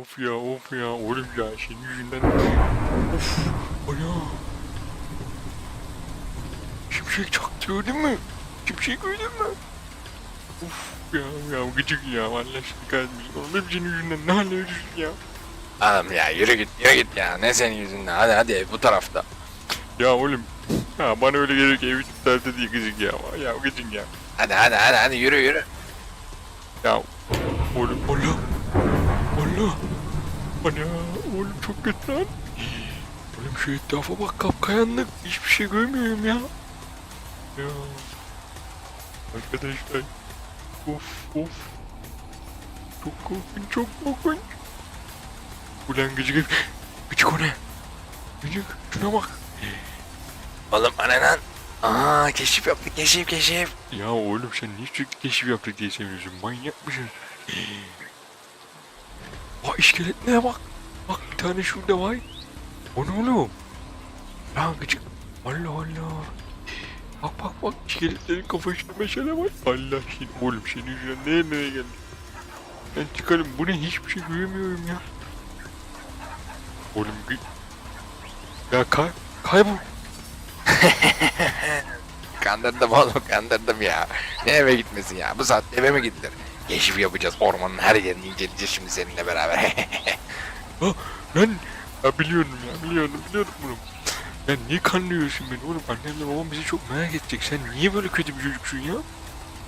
Of ya of ya oğlum ya senin yüzünden Of ana Şimşek çaktı gördün mü? Şimşek gördün mü? Of ya ya gıcık ya vallahi şimdi kalmayayım Oğlum senin yüzünden ne hale ya Oğlum ya yürü git yürü git ya. Ne senin yüzünden. Hadi hadi bu tarafta. Ya oğlum ya bana öyle gelir ki evi tutardı diye gıcık ya Ya gıcık ya Hadi hadi hadi hadi yürü yürü. Ya oğlum Allah Allah Ana oğlum çok kötü lan. Oğlum şu etrafa bak kapkayanlık hiçbir şey görmüyorum ya. Ya. Arkadaşlar. Of of. Çok korkunç çok korkunç. Ulan gıcık Gıcık o ne? Gıcık şuna bak. Oğlum ana lan. Aa keşif yaptık keşif keşif. Ya oğlum sen sürekli keşif yaptık diye seviyorsun? Manyak mısın? Bak iskeletliğe bak. Bak bir tane şurada var. O ne oğlum? Lan gıcık. Allah Allah. Bak bak bak iskeletlerin kafasında meşale var. Allah seni oğlum senin yüzünden nereye nereye geldik? Ben çıkarım bu ne hiçbir şey göremiyorum ya. Oğlum gı... Ya kay kaybol. Kandırdım oğlum kandırdım ya. Ne eve gitmesin ya. Bu saatte eve mi gidilir? Keşif yapacağız. Ormanın her yerini inceleyeceğiz şimdi seninle beraber. Lan ya biliyorum ya biliyorum biliyorum bunu. Ya niye kanlıyorsun beni oğlum? Annemle babam bizi çok merak edecek. Sen niye böyle kötü bir çocuksun ya?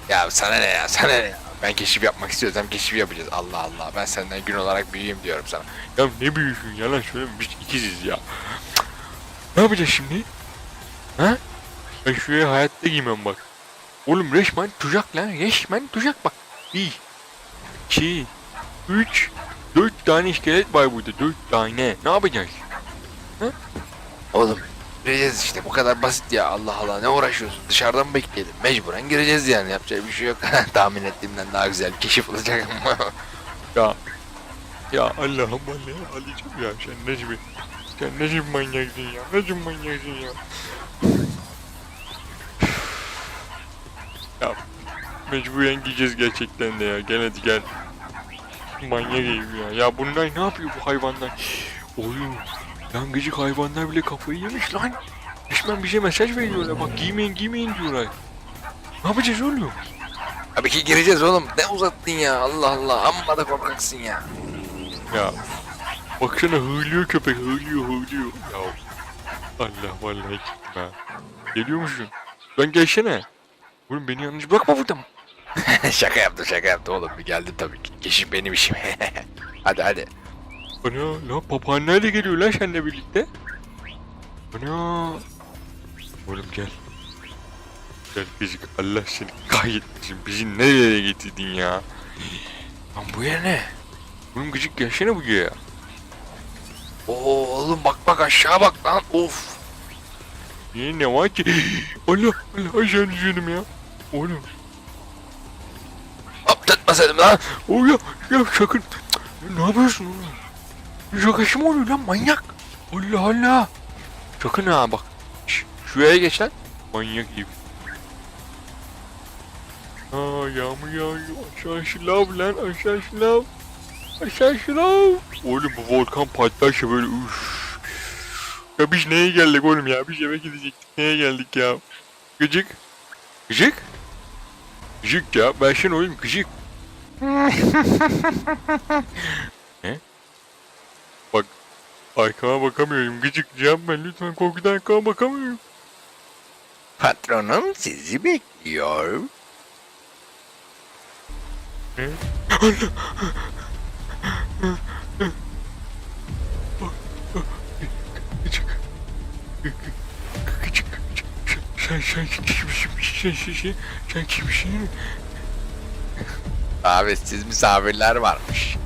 ya sana ne ya sana ne ya. Ben keşif yapmak istiyorsam keşif yapacağız. Allah Allah. Ben senden gün olarak büyüğüm diyorum sana. Ya ne büyüsün yalan söyleme biz ikiziz ya. Ne yapacağız şimdi? Ha? Ben şuraya hayatta giymem bak. Oğlum resmen tuzak lan resmen tuzak bak. Bir, iki, üç, dört tane iskelet var burada dört tane. Ne yapacağız? Oğlum gireceğiz işte bu kadar basit ya Allah Allah ne uğraşıyorsun dışarıdan bekleyelim mecburen gireceğiz yani yapacak bir şey yok tahmin ettiğimden daha güzel keşif olacak Ya ya Allah'ım Allah'ım alacağım ya sen Necmi. Sen Necmi manyaksın ya. Necmi manyaksın ya. ya mecburen gideceğiz gerçekten de ya. Gel hadi gel. Manyak herif ya. Ya bunlar ne yapıyor bu hayvanlar? Oğlum lan gıcık hayvanlar bile kafayı yemiş lan. Resmen bize mesaj veriyorlar. Bak giymeyin giymeyin diyorlar. Ne yapacağız oğlum? Tabii ki gireceğiz oğlum ne uzattın ya Allah Allah amma da korkaksın ya Ya baksana hırlıyor köpek hırlıyor hırlıyor. Ya Allah vallahi gitme. Geliyor musun? Ben gelsene. Oğlum beni yalnız bırakma burada mı? şaka yaptım şaka yaptım oğlum bir geldim tabii ki keşif benim işim hadi hadi Ana lan papağanlar da geliyor lan seninle birlikte. Ana. Oğlum gel. Gel bizi Allah seni kahretmesin. Bizi nereye getirdin ya? Lan bu yer ne? Oğlum gıcık gelsene bu ya. Oo oğlum bak bak aşağı bak lan of Niye ne var ki? Allah Allah aşağı düşürdüm ya. Oğlum. Tutmasaydım lan O ya ya. Ya ne yapıyorsun oğlum? Şakası mı oluyor lan manyak? Allah Allah. Sakın ha bak. Şş, şuraya geç lan. Manyak gibi. Aa yağmur yağıyor. Aşağı şılav lan aşağı şılav. Aşağı şılav. Oğlum bu volkan patlarsa böyle üf. Ya biz neye geldik oğlum ya? Biz eve gidecektik. Neye geldik ya? Gıcık. Gıcık? Gıcık ya. Ben şimdi oğlum gıcık. ne? Bak arkama bakamıyorum. Gıcık cevap ben lütfen korkudan arkama bakamıyorum. patronum sizi bekliyor Ne? Sen sen kimsin? Sen sen sen kimsin? Davetsiz misafirler varmış.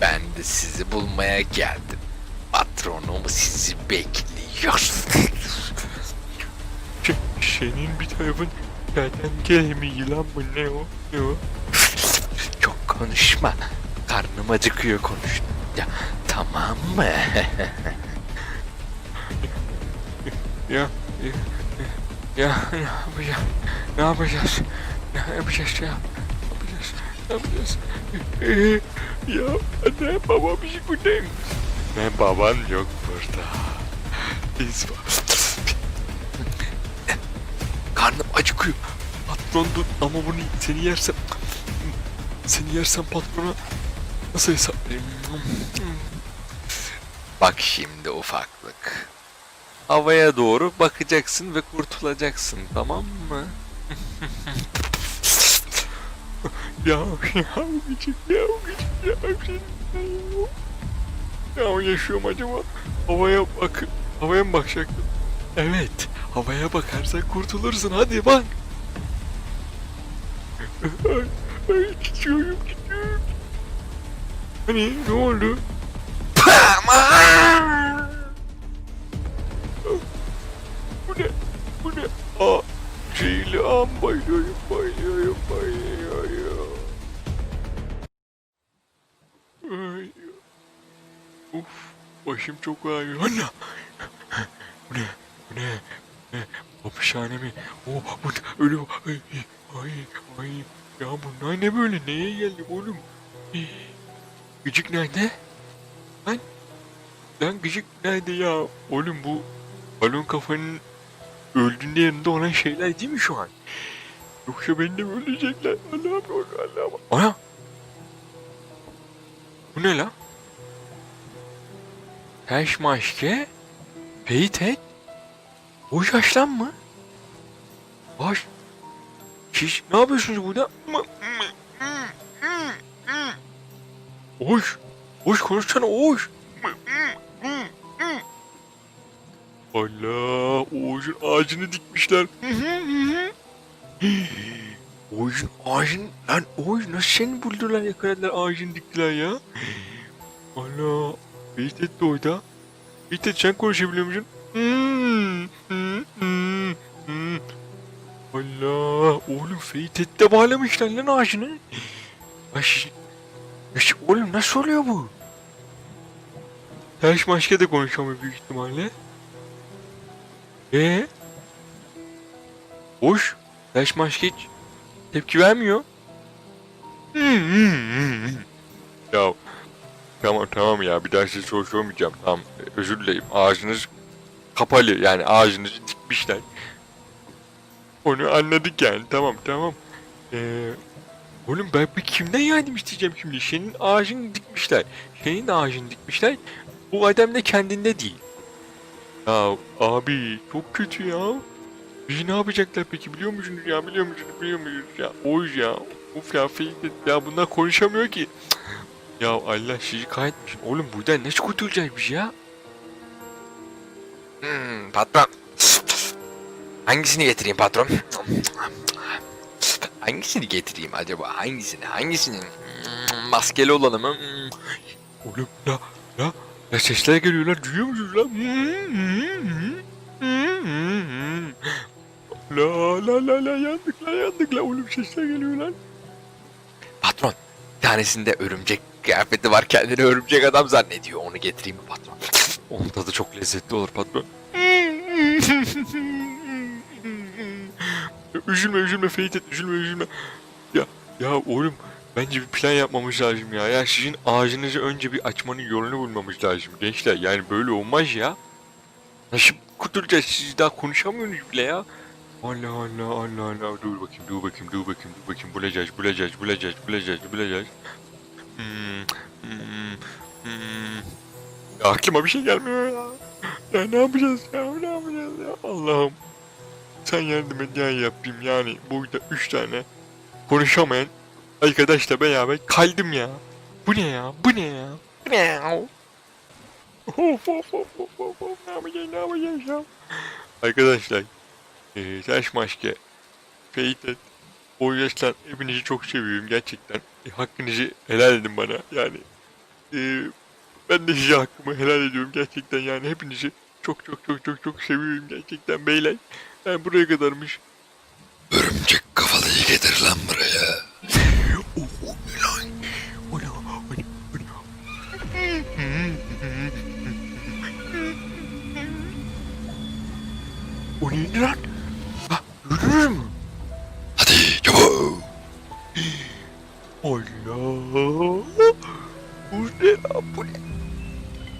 Ben de sizi bulmaya geldim. Patronum sizi bekliyor. Se- Senin bir tarafın kertenkele mi yılan mı ne o? Ne o? Çok konuşma. Karnım acıkıyor konuş. Ya tamam mı? Ya, ya, ya ne yapacağız? Ne yapacağız? Ne yapacağız ya? Ne yapacağız? Ne ya anne babam bir buradayım. Ben baban yok burada. Biz Karnım acıkıyor. patron dur ama bunu seni yersem seni yersem patrona nasıl hesaplayayım? Bak şimdi ufaklık. Havaya doğru bakacaksın ve kurtulacaksın tamam mı? Ya ya gıcık ya gıcık ya şey ya yaşıyorum acaba havaya bak havaya mı bakacaktım? Evet havaya bakarsan kurtulursun hadi bak. Ay, ay gidiyorum gidiyorum. Hani ne oldu? Çok ağrıyor. Anne! Bu ne? Bu ne? Ne? Hapishane mi? Oh, bu? Öyle ay, ay, ay. Ya bunlar ne böyle? Neye geldik oğlum? Gıcık nerede? Lan? Lan gıcık nerede ya? Oğlum bu balon kafanın öldüğünde yanında olan şeyler değil mi şu an? Yoksa beni de mi ölecekler? Allah'ım Allah'ım. Ana! Bu ne la? Taş maske, peytek, o yaşlan mı? Baş, siz ne yapıyorsunuz burada? Oş, oş konuşsana oş. Allah, Oğuz'un ağacını dikmişler. Oğuz'un ağacını, lan Oğuz nasıl seni buldular yakaladılar ağacını diktiler ya? Allah, Beytet de orada. Beytet sen konuşabiliyor musun? Hmm, hmm, hmm. Allah, oğlum Beytet de bağlamışlar lan ağacını. Baş, baş, oğlum nasıl oluyor bu? Taş maske de konuşamıyor büyük ihtimalle. Ee? Boş. Taş maske hiç tepki vermiyor. ya tamam tamam ya bir daha size soru sormayacağım. Tamam özür dilerim. Ağzınız kapalı yani ağzınızı dikmişler. Onu anladık yani tamam tamam. Ee, oğlum ben bir kimden yardım isteyeceğim şimdi? Senin ağacını dikmişler. Senin ağacını dikmişler. Bu adam da kendinde değil. Ya abi çok kötü ya. Bizi ne yapacaklar peki biliyor musunuz ya biliyor musunuz biliyor musunuz ya Oğuz ya Uf ya Feydet ya bunlar konuşamıyor ki Cık. Ya Allah sizi kahretmiş Oğlum buradan nasıl kurtulacağız biz ya Hmm, patron. Hangisini getireyim patron? Hangisini getireyim acaba? Hangisini? Hangisini? Hmm, maskeli olanı mı? Hmm. Oğlum la la La sesler geliyor lan duyuyor musunuz lan La la la la yandık la yandık la oğlum sesler geliyor lan Patron, tanesinde örümcek kıyafeti var. Kendini örümcek adam zannediyor. Onu getireyim mi patron? Onun tadı çok lezzetli olur patron. üzülme üzülme Ferit et üzülme üzülme. Ya ya oğlum bence bir plan yapmamız lazım ya. Ya sizin ağacınızı önce bir açmanın yolunu bulmamız lazım gençler. Yani böyle olmaz ya. Nasıl kurtulacağız siz daha konuşamıyorsunuz bile ya. Allah Allah Allah Allah dur bakayım dur bakayım dur bakayım dur bakayım bulacağız bulacağız bulacağız bulacağız bulacağız. Aklıma bir şey gelmiyor ya. Ya ne yapacağız ya ne yapacağız ya Allah'ım. Sen yardım et ya yapayım yani burada üç tane konuşamayan arkadaşla beraber kaldım ya. Bu ne ya bu ne ya bu ne ya. Of of of of of of ne yapacağız ne yapacağız ya. Arkadaşlar eee taş maske Feytet o yüzden hepinizi çok seviyorum gerçekten. E, hakkınızı helal edin bana yani. Eee ben de size hakkımı helal ediyorum gerçekten yani hepinizi çok çok çok çok çok seviyorum gerçekten beyler. Yani buraya kadarmış. Örümcek kafalıyı getir lan buraya. O ne, o ne, o ne? O neydi lan? Ha, gördünüz mü? Hadi çabuk. Allah. Bu ne lan bu ne?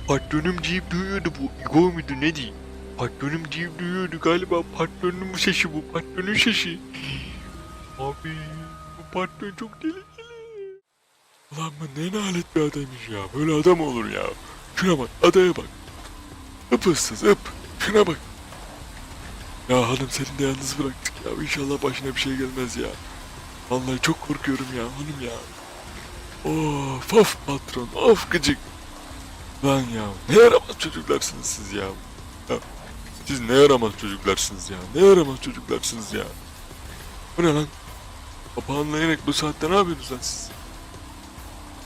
Patronum deyip duyuyordu bu. İgo muydu ne diyeyim? Patronum deyip duyuyordu galiba. Patronun sesi bu. Patronun sesi. Abi bu patron çok tehlikeli. Ulan bu ne nalet bir adammış ya. Böyle adam olur ya. Şuna bak adaya bak. Öp ıssız öp. Şuna bak. Ya hanım seni de yalnız bıraktık ya. İnşallah başına bir şey gelmez ya. Vallahi çok korkuyorum ya hanım ya. Of of patron of gıcık. Lan ya ne yaramaz çocuklarsınız siz ya. Siz ne yaramaz çocuklarsınız ya. Ne yaramaz çocuklarsınız ya. Bu ne lan? Papağanla inek bu saatte ne yapıyorsunuz lan siz?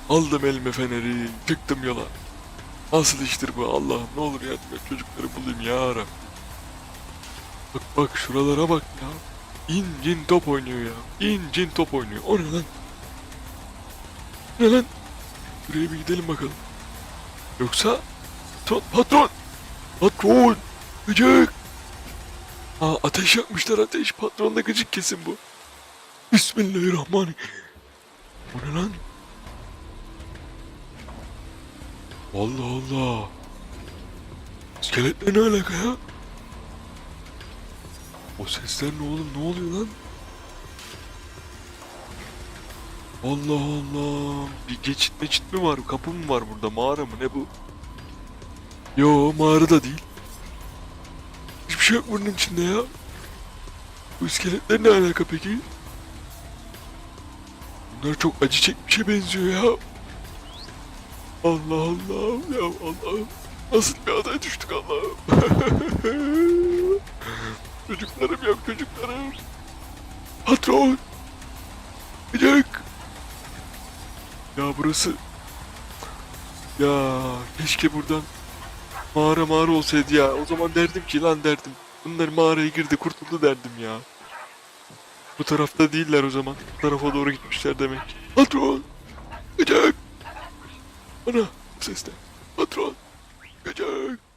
Aldım elime feneri, çıktım yola. Nasıl iştir bu Allah'ım ne olur yardım et çocukları bulayım ya Rabbim. Bak bak şuralara bak ya. İncin top oynuyor ya. İncin top oynuyor. O ne lan? Ne lan? Buraya bir gidelim bakalım. Yoksa patron, patron, patron, gıcık. Aa ateş yakmışlar ateş. Patron da gıcık kesin bu. Bismillahirrahmanirrahim. O ne lan? Allah Allah. İskeletle ne alaka ya? O sesler ne oğlum? Ne oluyor lan? Allah Allah. Bir geçit meçit mi var? Kapı mı var burada? Mağara mı? Ne bu? Yo mağara da değil. Hiçbir şey yok bunun içinde ya. Bu iskeletler ne alaka peki? Bunlar çok acı çekmişe benziyor ya. Allah Allah ya Allah'ım. Nasıl bir adaya düştük Allah'ım. çocuklarım yok çocuklarım. Patron. Gıcık. Ya burası... Ya keşke buradan mağara mağara olsaydı ya. O zaman derdim ki lan derdim. Bunlar mağaraya girdi kurtuldu derdim ya. Bu tarafta değiller o zaman. Bu tarafa doğru gitmişler demek. Patron. Gıcık. Ana bu ses? Patron. Gıcık.